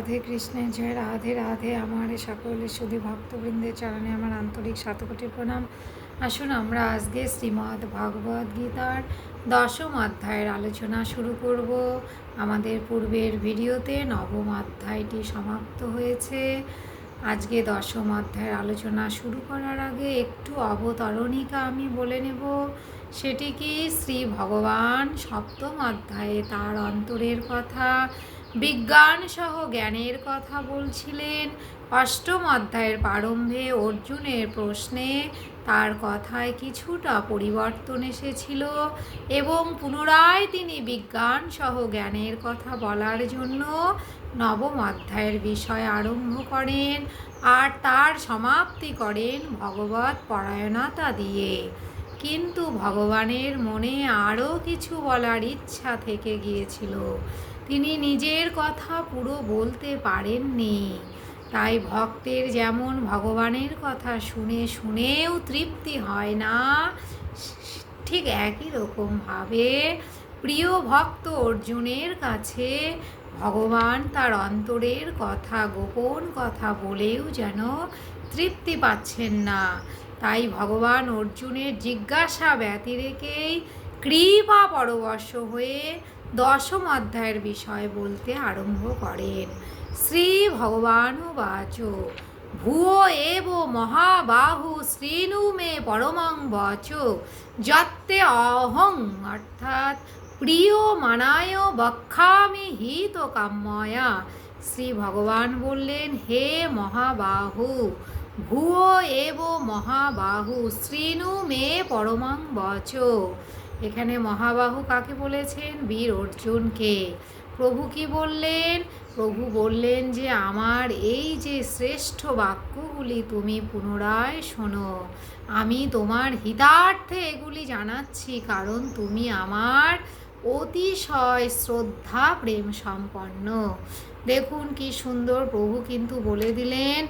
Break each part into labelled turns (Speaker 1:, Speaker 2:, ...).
Speaker 1: রাধে কৃষ্ণের জয়, রাধে রাধে। আমার সকলের শুধু ভক্তবৃন্দের চরণে আমার আন্তরিক শতকোটি প্রণাম। আসুন আমরা আজকে শ্রীমদ্ ভগবদ গীতার দশম অধ্যায়ের আলোচনা শুরু করব। আমাদের পূর্বের ভিডিওতে নবম অধ্যায়টি সমাপ্ত হয়েছে। আজকে দশম অধ্যায়ের আলোচনা শুরু করার আগে একটু অবতরণিকা আমি বলে নেব। সেটি কি? শ্রী ভগবান সপ্তম অধ্যায়ে তার অন্তরের কথা। বিজ্ঞান সহ জ্ঞানের কথা বলছিলেন। অষ্টম অধ্যায়ের প্রারম্ভে অর্জুনের প্রশ্নে তার কথায় কিছুটা পরিবর্তন এসেছিল এবং পুনরায় তিনি বিজ্ঞান সহ জ্ঞানের কথা বলার জন্য নবম অধ্যায়ের বিষয় আরম্ভ করেন আর তার সমাপ্তি করেন ভগবত পরায়ণতা দিয়ে। কিন্তু ভগবানের মনে আরও কিছু বলার ইচ্ছা থেকে গিয়েছিল। তিনি নিজের কথা পুরো বলতে পারেননি। তাই ভক্তের যেমন ভগবানের কথা শুনে শুনেও তৃপ্তি হয় না, ঠিক একই রকমভাবে প্রিয় ভক্ত অর্জুনের কাছে ভগবান তার অন্তরের কথা, গোপন কথা বলেও যেন তৃপ্তি পাচ্ছেন না। তাই ভগবান অর্জুনের জিজ্ঞাসা ব্যতিরেকেই কৃপা পরবশ হয়ে দশম অধ্যায়ের বিষয় বলতে আরম্ভ করেন। শ্রী ভগবান বাচ, ভুয়ো এব মহাবাহু শ্রীণু মে পরমং বচ, যত্তে অহং অর্থাৎ প্রিয় মানায় বক্ষামি হিত কাম্যয়া শ্রী ভগবান বললেন, হে মহাবাহু, ভুয়ো এব মহাবাহু শ্রীনু মে পরমং বচ। এখানে মহাবাহু কাকে বলেছেন? বীর অর্জুনকে। প্রভু কি বললেন? প্রভু বললেন যে, আমার এই যে শ্রেষ্ঠ বাক্যগুলি তুমি পুনরায় শোনো। আমি তোমার হিতার্থে এগুলি জানাচ্ছি, কারণ তুমি আমার অতিশয় শ্রদ্ধা প্রেম সম্পন্ন। দেখুন কি সুন্দর প্রভু কিন্তু বলে দিলেন,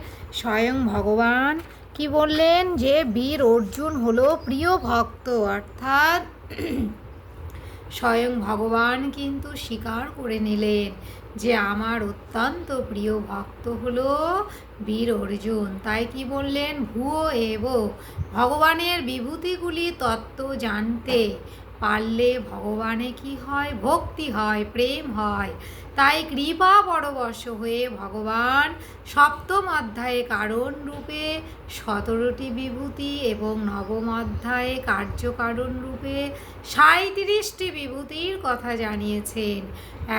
Speaker 1: স্বয়ং ভগবান কি বললেন? যে বীর অর্জুন হলো প্রিয় ভক্ত, অর্থাৎ স্বয়ং ভগবান কিন্তু স্বীকার করে নিলেন যে আমার অত্যন্ত প্রিয় ভক্ত হল বীর অর্জুন। তাই কি বললেন? ভুয়ো এব। ভগবানের বিভূতিগুলি তত্ত্ব জানতে পারলে ভগবানে কি হয়? ভক্তি হয়, প্রেম হয়। তাই কৃপা পরবশ হয়ে ভগবান সপ্তম অধ্যায়ে কারণ রূপে, সতেরোটি বিভূতি এবং নবম অধ্যায়ে কার্যকারণ রূপে সাঁত্রিশটি বিভূতির কথা জানিয়েছেন।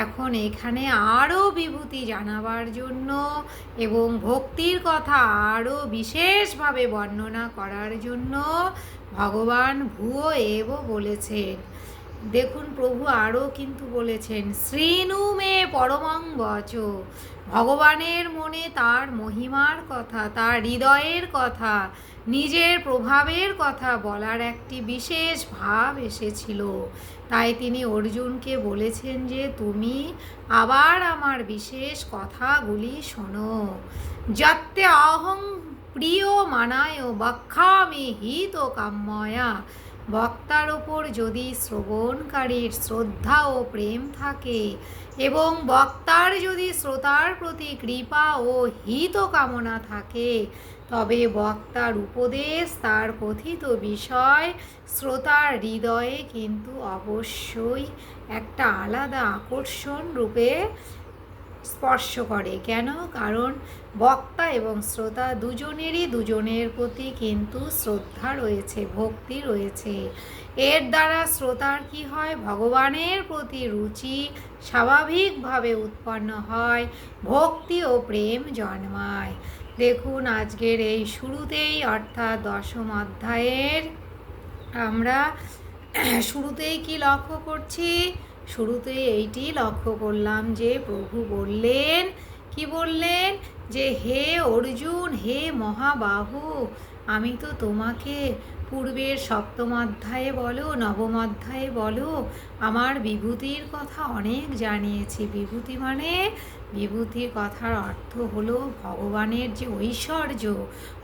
Speaker 1: এখন এখানে আরও বিভূতি জানাবার জন্য এবং ভক্তির কথা আরও বিশেষভাবে বর্ণনা করার জন্য ভগবান ভুয়ো এব বলেছেন। দেখুন প্রভু আরও কিন্তু বলেছেন, শ্রীনু মে পরমং বচ। ভগবানের মনে তার মহিমার কথা, তার হৃদয়ের কথা, নিজের প্রভাবের কথা বলার একটি বিশেষ ভাব এসেছিল। তাই তিনি অর্জুনকে বলেছেন যে, তুমি আবার আমার বিশেষ কথাগুলি শোনো। যাতে অহং প্রিয় মানায় বক্ষামি হিত কাম্যয়া বক্তার ওপর যদি শ্রবণকারীর শ্রদ্ধা ও প্রেম থাকে এবং বক্তার যদি শ্রোতার প্রতি কৃপা ও হিত কামনা থাকে, তবে বক্তার উপদেশ তার কথিত বিষয় শ্রোতার হৃদয়ে কিন্তু অবশ্যই একটা আলাদা আকর্ষণ রূপে স্পর্শ করে। কেন? কারণ বক্তা এবং শ্রোতা দুজনেরই দুজনের প্রতি কিন্তু শ্রদ্ধা রয়েছে, ভক্তি রয়েছে। এর দ্বারা শ্রোতার কি হয়? ভগবানের প্রতি রুচি স্বাভাবিকভাবে উৎপন্ন হয়, ভক্তি ও প্রেম জন্মায়। দেখুন, আজকের এই শুরুতেই, অর্থাৎ দশম অধ্যায়ের আমরা শুরুতেই কি লক্ষ্য করছি? শুরুতে এইটি লক্ষ্য করলাম যে প্রভু বললেন কি বললেন? যে হে অর্জুন হে মহাবাহু আমি তো তোমাকে পূর্বের সপ্তম অধ্যায়ে বলো, নবম অধ্যায়ে বলো, আমার বিভূতির কথা অনেক জানিয়েছি। বিভূতি মানে বিভূতির কথার অর্থ হলো ভগবানের যে ঐশ্বর্য,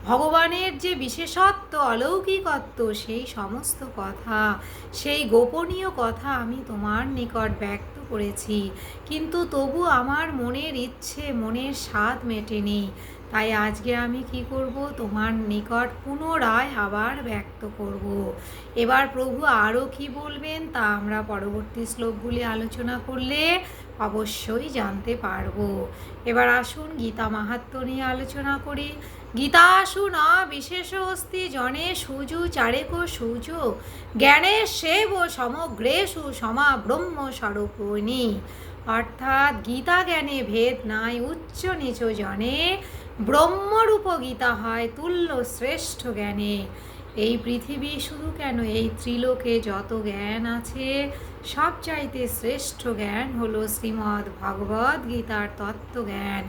Speaker 1: ভগবানের যে বিশেষত্ব, অলৌকিকত্ব, সেই সমস্ত কথা, সেই গোপনীয় কথা আমি তোমার নিকট ব্যক্ত করেছি। কিন্তু তবু আমার মনের ইচ্ছে, মনের স্বাদ মেটেনি। তাই আজকে আমি কি করব? তোমার নিকট পুনরায় আবার ব্যক্ত করব। এবার প্রভু আরও কি বলবেন তা আমরা পরবর্তী শ্লোকগুলি আলোচনা করলে অবশ্যই জানতে পারব। এবার আসুন গীতা মাহাত্ম নিয়ে আলোচনা করি। গীতাসু ন বিশেষ অস্তি জনে সুজু চারেক সূজ। জ্ঞানের সেব সমগ্রেষু সমা ব্রহ্ম স্বরূপিণী অর্থাৎ গীতা জ্ঞানে ভেদ নাই, উচ্চ নিচ জনে ব্রহ্মরূপ গীতা হয় তুল্য শ্রেষ্ঠ জ্ঞানে। এই পৃথিবী শুধু কেন এই ত্রিলোকে যত জ্ঞান আছে, সব চাইতে শ্রেষ্ঠ জ্ঞান হলো শ্রীমদ্ ভগবদ গীতার তত্ত্বজ্ঞান।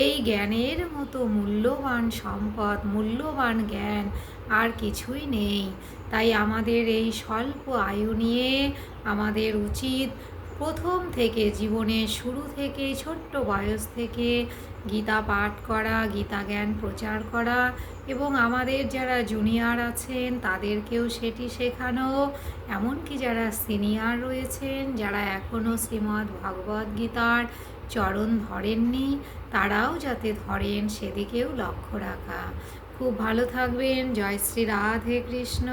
Speaker 1: এই জ্ঞানের মতো মূল্যবান সম্পদ, মূল্যবান জ্ঞান আর কিছুই নেই। তাই আমাদের এই স্বল্প আয়ু নিয়ে আমাদের উচিত প্রথম থেকে জীবনের শুরু থেকে ছোট্ট বয়স থেকে গীতা পাঠ করা, গীতা জ্ঞান প্রচার করা এবং আমাদের যারা জুনিয়র আছেন তাদেরকেও সেটি শেখানো। এমনকি যারা সিনিয়র রয়েছেন, যারা এখনও শ্রীমদ্ ভগবদ্ গীতার চরণ ধরেননি, তারাও যাতে ধরেন সেদিকেও লক্ষ্য রাখা। খুব ভালো থাকবেন। জয় শ্রী রাধে কৃষ্ণ।